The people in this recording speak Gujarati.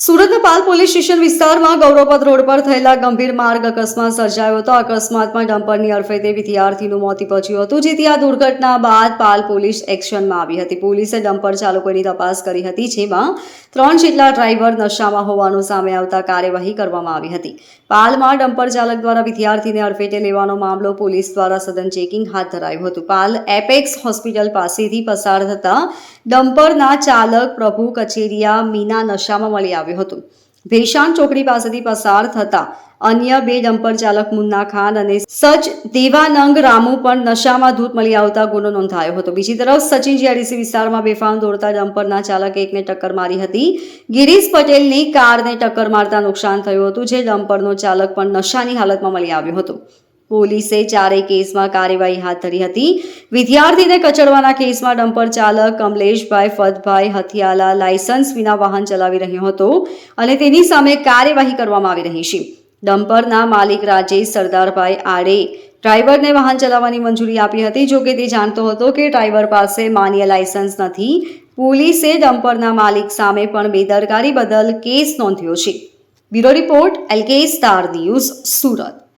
સુરતના પાલ પોલીસ સ્ટેશન વિસ્તારમાં ગૌરવપદ રોડ પર થયેલા ગંભીર માર્ગ અકસ્માત સર્જાયો હતો. અકસ્માતમાં ડમ્પરની અડફેટે વિદ્યાર્થીનું મોત નીપજ્યું હતું, જેથી આ દુર્ઘટના બાદ પાલ પોલીસ એક્શનમાં આવી હતી. પોલીસે ડમ્પર ચાલકોની તપાસ કરી હતી, જેમાં ત્રણ જેટલા ડ્રાઈવર નશામાં હોવાનું સામે આવતા કાર્યવાહી કરવામાં આવી હતી. પાલમાં ડમ્પર ચાલક દ્વારા વિદ્યાર્થીને અડફેટે લેવાનો મામલો પોલીસ દ્વારા સઘન ચેકિંગ હાથ ધરાયું હતું. પાલ એપેક્સ હોસ્પિટલ પાસેથી પસાર થતા ડમ્પરના ચાલક પ્રભુ કચેરિયા મીના નશામાં મળી આવ્યો હતો. ભેશાણ ચોકડી પાસેથી પસાર થતા અન્ય બે ડમ્પર ચાલક મુન્ના ખાન અને સચ દેવાનંગ રામુ પણ નશામાં ધૂત મળી આવતા ગુનો નોંધાયો હતો. બીજી તરફ સચિન જીઆરડીસી વિસ્તારમાં બેફામ દોડતા ડમ્પરના ચાલકે એકને ટક્કર મારી હતી. ગિરીશ પટેલની કારને ટક્કર મારતા નુકસાન થયું હતું, જે ડમ્પરનો ચાલક પણ નશાની હાલતમાં મળી આવ્યો હતો. પોલીસે ચારેય કેસમાં કાર્યવાહી હાથ ધરી હતી. વિદ્યાર્થીને કચડવાના કેસમાં ડમ્પર ચાલક કમલેશભાઈ ફતભાઈ હથિયાલા લાયસન્સ વિના વાહન ચલાવી રહ્યો હતો અને તેની સામે કાર્યવાહી કરવામાં આવી રહી છે. ડમ્પરના માલિક રાજેશ સરદારભાઈ આડે ડ્રાઈવરને વાહન ચલાવવાની મંજૂરી આપી હતી. જોકે તે જાણતો હતો કે ડ્રાઈવર પાસે માન્ય લાયસન્સ નથી. પોલીસે ડમ્પરના માલિક સામે પણ બેદરકારી બદલ કેસ નોંધ્યો છે. Bureau report, L K star news, Surat.